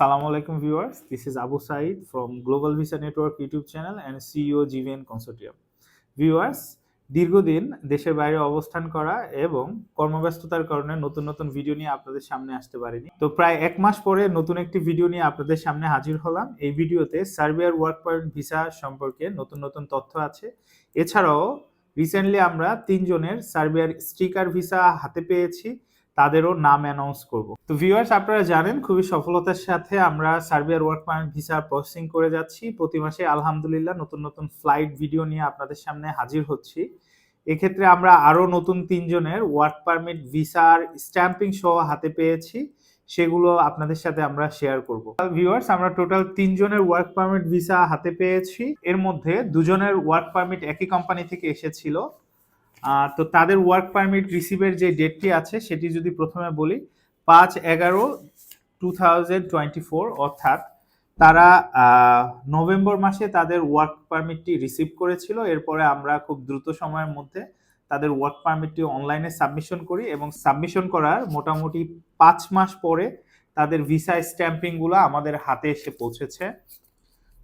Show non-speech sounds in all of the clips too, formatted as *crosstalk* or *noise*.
Assalamu alaikum viewers. This is Abu Said from Global Visa Network YouTube channel and CEO GVN Consortium. Viewers, দীর্ঘদিন দেশের বাইরে অবস্থান করা এবং কর্মব্যস্ততার কারণে নতুন নতুন ভিডিও নিয়ে আপনাদের সামনে আসতে পারিনি তো প্রায় এক মাস পরে নতুন একটি ভিডিও নিয়ে আপনাদের সামনে হাজির হলাম এই ভিডিওতে সার্বিয়ার ওয়ার্ক পয়েন্ট ভিসা সম্পর্কে নতুন নতুন তথ্য আছে এছাড়াও রিসেন্টলি আমরা তিনজনের সার্বিয়ার স্টিকার ভিসা হাতে পেয়েছি তাদেরও নাম অ্যানাউন্স করব। তো ভিউয়ার্স আপনারা জানেন, খুবই সফলতার সাথে আমরা সার্বিয়ার ওয়ার্ক পারমিট ভিসা প্রসেসিং করে যাচ্ছি। প্রতি মাসে আলহামদুলিল্লাহ নতুন নতুন ফ্লাইট ভিডিও নিয়ে আপনাদের সামনে হাজির হচ্ছি। এক্ষেত্রে আমরা আরও নতুন তিনজনের ওয়ার্ক পারমিট ভিসার স্ট্যাম্পিং সহ হাতে পেয়েছি। সেগুলো আপনাদের সাথে আমরা শেয়ার করব। ভিউয়ার্স আমরা টোটাল তিনজনের ওয়ার্ক পারমিট ভিসা হাতে পেয়েছি। এর মধ্যে দুজনের ওয়ার্ক পারমিট একই কোম্পানি থেকে এসেছিল। তো তাদের ওয়ার্ক পারমিট রিসিভের যে ডেটটি আছে, সেটি যদি প্রথমে বলি, পাঁচ এগারো টু থাউজেন্ড টোয়েন্টি ফোর অর্থাৎ তারা নভেম্বর মাসে তাদের ওয়ার্ক পারমিটটি রিসিভ করেছিল। এরপরে আমরা খুব দ্রুত সময়ের মধ্যে তাদের ওয়ার্ক পারমিটটি অনলাইনে সাবমিশন করি এবং সাবমিশন করার মোটামুটি পাঁচ মাস পরে তাদের ভিসা স্ট্যাম্পিংগুলো আমাদের হাতে এসে পৌঁছেছে।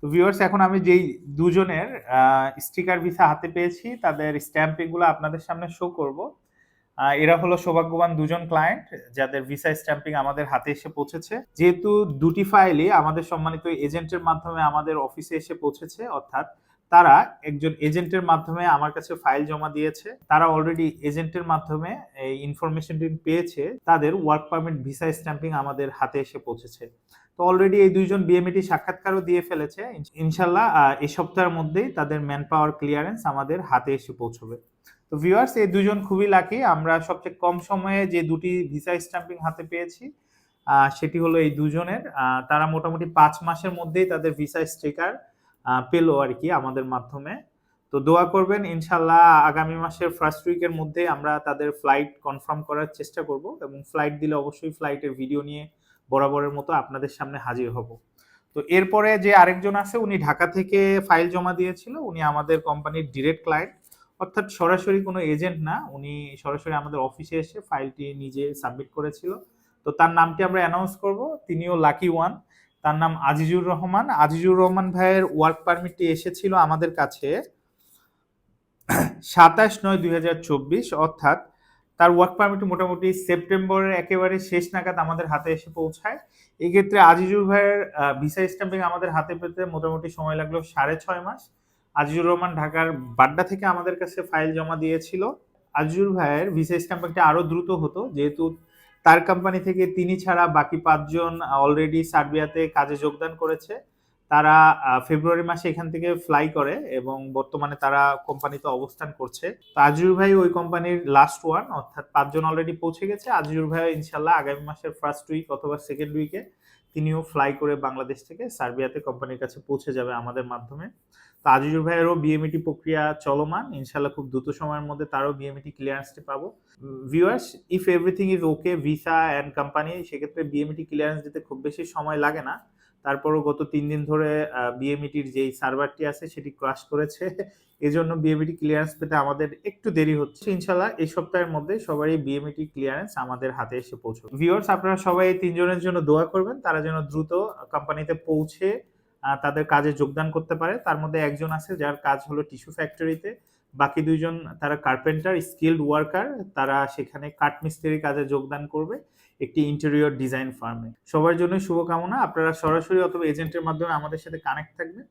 তো ভিউয়ার্স এখন আমি যেই দুজনের স্টিকার ভিসা হাতে পেয়েছি, তাদের স্ট্যাম্পিংগুলো আপনাদের সামনে শো করব। এরা হলো সৌভাগ্যবান দুজন ক্লায়েন্ট যাদের ভিসা স্ট্যাম্পিং আমাদের হাতে এসে পৌঁছেছে। যেহেতু দুটি ফাইলই আমাদের সম্মানিত এজেন্টের মাধ্যমে আমাদের অফিসে এসে পৌঁছেছে, অর্থাৎ তারা একজন এজেন্টের মাধ্যমে আমার কাছে ফাইল জমা দিয়েছে। তারা অলরেডি এজেন্টের মাধ্যমে এই ইনফরমেশনটি পেয়েছে। তাদের ওয়ার্ক পারমিট ভিসা স্ট্যাম্পিং আমাদের হাতে এসে পৌঁছেছে। তো অলরেডি এই দুইজন বিএমইটি সাক্ষাৎকারও দিয়ে ফেলেছে ইনশাল্লাহ এই সপ্তাহের মধ্যেই তাদের ম্যান পাওয়ার ক্লিয়ারেন্স আমাদের হাতে এসে পৌঁছবে। তো ভিউয়ার্স এই দুজন খুবই লাকি আমরা সবচেয়ে কম সময়ে যে দুটি ভিসা স্ট্যাম্পিং হাতে পেয়েছি সেটি হলো এই দুজনের তারা মোটামুটি পাঁচ মাসের মধ্যেই তাদের ভিসা স্টিকার পেল আর কি আমাদের মাধ্যমে। তো দোয়া করবেন, ইনশাল্লাহ, আগামী মাসের ফার্স্ট উইকের মধ্যে আমরা তাদের ফ্লাইট কনফার্ম করার চেষ্টা করব এবং ফ্লাইট দিলে অবশ্যই ফ্লাইটের ভিডিও নিয়ে বরাবরের মতো আপনাদের সামনে হাজির হব। তো এরপরে যে আরেকজন আছে, উনি ঢাকা থেকে ফাইল জমা দিয়েছিল। উনি আমাদের কোম্পানির ডিরেক্ট ক্লায়েন্ট অর্থাৎ সরাসরি কোনো এজেন্ট না, উনি সরাসরি আমাদের অফিসে এসে ফাইলটি নিজে সাবমিট করেছিল। তো তার নামটি আমরা অ্যানাউন্স করব। তিনিও লাকি ওয়ান তার নাম আজিজুর রহমান। আজিজুর রহমান ভাইয়ের ওয়ার্ক পারমিটটি এসেছিল আমাদের কাছে সাতাশ নয় দুই অর্থাৎ তার ওয়ার্ক পারমিট মোটামুটি সেপ্টেম্বরের একেবারে শেষ নাগাদ আমাদের হাতে এসে পৌঁছায়। এক্ষেত্রে আজিজুর ভাইয়ের ভিসা স্ট্যাম্পিং আমাদের হাতে পেতে মোটামুটি সময় লাগল সাড়ে ছয় মাস। আজিজুর রহমান ঢাকার বাড্ডা থেকে আমাদের কাছে ফাইল জমা দিয়েছিল। আজিজুর ভাইয়ের ভিসা স্ট্যাম্পিংটা আরও দ্রুত হতো, যেহেতু তার কোম্পানি থেকে তিনি ছাড়া বাকি পাঁচজন অলরেডি সার্বিয়াতে কাজে যোগদান করেছে। তারা ফেব্রুয়ারি মাসে এখান থেকে ফ্লাই করে এবং বর্তমানে তারা কোম্পানিতে অবস্থান করছে। তো আজিজুর ভাই ওই কোম্পানির লাস্ট ওয়ান অর্থাৎ পাঁচজন অলরেডি পৌঁছে গেছে। আজিজুর ভাই ইনশাল্লাহ আগামী মাসের ফার্স্ট উইক অথবা সেকেন্ড উইকে তিনিও ফ্লাই করে বাংলাদেশ থেকে সার্বিয়াতে কোম্পানির কাছে পৌঁছে যাবে আমাদের মাধ্যমে। তো আজিজুর ভাইয়েরও বিএমইটি প্রক্রিয়া চলমান। ইনশাল্লাহ খুব দ্রুত সময়ের মধ্যে তারও বিএমইটি ক্লিয়ারেন্সটি পাবো। Viewers if everything is okay visa and company সেক্ষেত্রে বিএমইটি ক্লিয়ারেন্স দিতে খুব বেশি সময় লাগে না। তারপরও গত তিন দিন ধরে বিএমইটির যেই সার্ভারটি আছে সেটি ক্রাশ করেছে। *laughs* এজন্য বিএমইটি ক্লিয়ারেন্স পেতে আমাদের একটু দেরি হচ্ছে। ইনশাল্লাহ এই সপ্তাহের মধ্যে সবারই বিএমইটি ক্লিয়ারেন্স আমাদের হাতে এসে পৌঁছবে। ভিউয়ার্স আপনারা সবাই এই তিনজনের জন্য দোয়া করবেন। তারা যেন দ্রুত কোম্পানিতে পৌঁছে তাদের কাজে যোগদান করতে পারে। তার মধ্যে একজন আছে যার কাজ হলো টিস্যু ফ্যাক্টরিতে বাকি দুইজন, তারা কার্পেন্টার স্কিল্ড ওয়ার্কার তারা সেখানে কাঠমিস্ত্রি কাজে যোগদান করবে একটি ইন্টেরিয়র ডিজাইন ফার্মে সবার জন্য শুভকামনা। আপনারা সরাসরি অথবা এজেন্টের মাধ্যমে আমাদের সাথে কানেক্ট থাকবেন।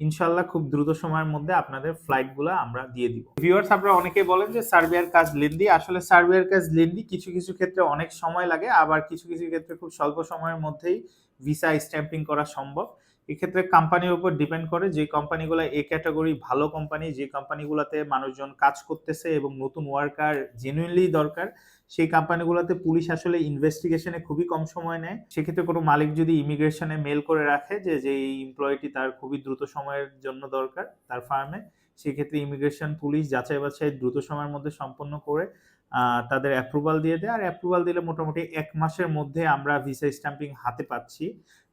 ইনশাল্লাহ খুব দ্রুত সময়ের মধ্যে আপনাদের ফ্লাইটগুলো আমরা দিয়ে দিব। ভিউয়ার্স আপনারা অনেকেই বলেন যে সার্বিয়ার কাজ লেন্দি আসলে সার্বিয়ার কাজ লেন্দি কিছু কিছু ক্ষেত্রে অনেক সময় লাগে। আবার কিছু কিছু ক্ষেত্রে খুব স্বল্প সময়ের মধ্যেই ভিসা স্ট্যাম্পিং করা সম্ভব। এক্ষেত্রে কোম্পানির উপর ডিপেন্ড করে যে কোম্পানিগুলো এ ক্যাটাগরি ভালো কোম্পানি যে কোম্পানিগুলোতে মানুষজন কাজ করতেছে এবং নতুন ওয়ার্কার জেনুইনলি দরকার, সেই কোম্পানিগুলোতে পুলিশ আসলে ইনভেস্টিগেশনে খুবই কম সময় নেয়। সেক্ষেত্রে কোনো মালিক যদি ইমিগ্রেশনে মেল করে রাখে যে যে এই এমপ্লয়িটি তার খুবই দ্রুত সময়ের জন্য দরকার তার ফার্মে সেক্ষেত্রে ইমিগ্রেশন পুলিশ যাচাই বাছাই দ্রুত সময়ের মধ্যে সম্পন্ন করে তাদের অ্যাপ্রুভাল দিয়ে দেয়। আর অ্যাপ্রুভাল দিলে মোটামুটি এক মাসের মধ্যে আমরা ভিসা স্ট্যাম্পিং হাতে পাচ্ছি।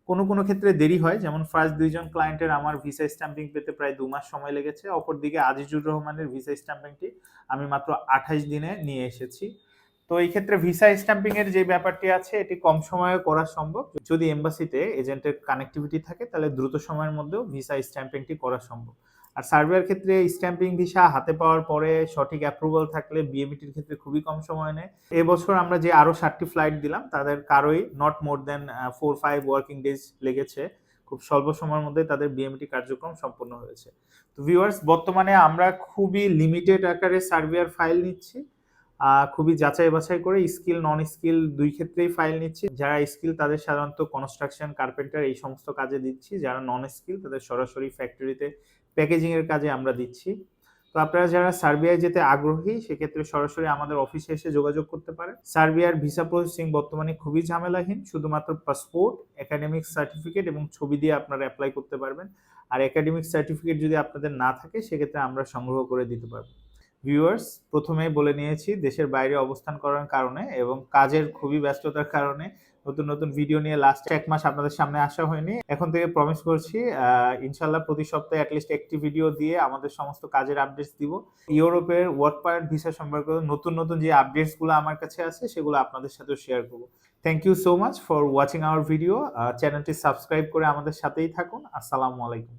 কোনো কোনো ক্ষেত্রে দেরি হয়। যেমন ফার্স্ট দুইজন ক্লায়েন্টের আমার ভিসা স্ট্যাম্পিং পেতে প্রায় দু মাস সময় লেগেছে। অপরদিকে আজিজুর রহমানের ভিসা স্ট্যাম্পিংটি আমি মাত্র আঠাশ দিনে নিয়ে এসেছি। তো এই ক্ষেত্রে ভিসা স্ট্যাম্পিং এর যে ব্যাপারটি আছে, এটি কম সময়ে করা সম্ভব। যদি এম্বাসিতে এজেন্টের কানেক্টিভিটি থাকে, তাহলে দ্রুত সময়ের মধ্যেও ভিসা স্ট্যাম্পিংটি করা সম্ভব। আর সার্ভেয়ার ক্ষেত্রে স্ট্যাম্পিং ভিসা হাতে পাওয়ার পরে সঠিক অ্যাপ্রুভাল থাকলে বিএমইটির ক্ষেত্রে খুবই কম সময় নেয়। এবছর আমরা যে আরও সাতটি ফ্লাইট দিলাম, তাদের কারোই not more than four five working days লেগেছে। খুব স্বল্প সময়ের মধ্যে তাদের বিএমটি কার্যক্রম সম্পন্ন হয়েছে। তো ভিউয়ার্স বর্তমানে আমরা খুবই লিমিটেড আকারে সার্ভেয়ার ফাইল নিচ্ছি। খুবই যাচাই বাছাই করে স্কিল নন স্কিল দুই ক্ষেত্রেই ফাইল নিচ্ছি। যারা স্কিল তাদের সাধারণত কনস্ট্রাকশন কার্পেন্টার এই সমস্ত কাজে দিচ্ছি। যারা নন স্কিল তাদের সরাসরি ফ্যাক্টরিতে প্যাকেজিং এর কাজে আমরা দিচ্ছি। তো আপনারা যারা সার্বিয়ায় যেতে আগ্রহী, সেক্ষেত্রে সরাসরি আমাদের অফিসে এসে যোগাযোগ করতে পারেন। সার্বিয়ার ভিসা প্রসেসিং বর্তমানে খুবই ঝামেলাহীন, শুধুমাত্র পাসপোর্ট একাডেমিক সার্টিফিকেট এবং ছবি দিয়ে আপনারা অ্যাপ্লাই করতে পারবেন। আর একাডেমিক সার্টিফিকেট যদি আপনাদের না থাকে, সেক্ষেত্রে আমরা সংগ্রহ করে দিতে পারব। ভিউয়ার্স প্রথমেই বলে নিয়েছি, দেশের বাইরে অবস্থান করার কারণে এবং কাজের খুবই ব্যস্ততার কারণে নতুন নতুন ভিডিও নিয়ে লাস্ট এক মাস আপনাদের সামনে আসা হয়নি। এখন থেকে প্রমিস করছি ইনশাল্লাহ প্রতি সপ্তাহে অ্যাটলিস্ট একটি ভিডিও দিয়ে আমাদের সমস্ত কাজের আপডেটস দিব। ইউরোপের ওয়ার্ক পারমিট ভিসা সম্পর্কে নতুন নতুন যে আপডেটসগুলো আমার কাছে আছে, সেগুলো আপনাদের সাথে শেয়ার করব। Thank you so much for watching our video চ্যানেলটি সাবস্ক্রাইব করে আমাদের সাথেই থাকুন। আসসালামু আলাইকুম।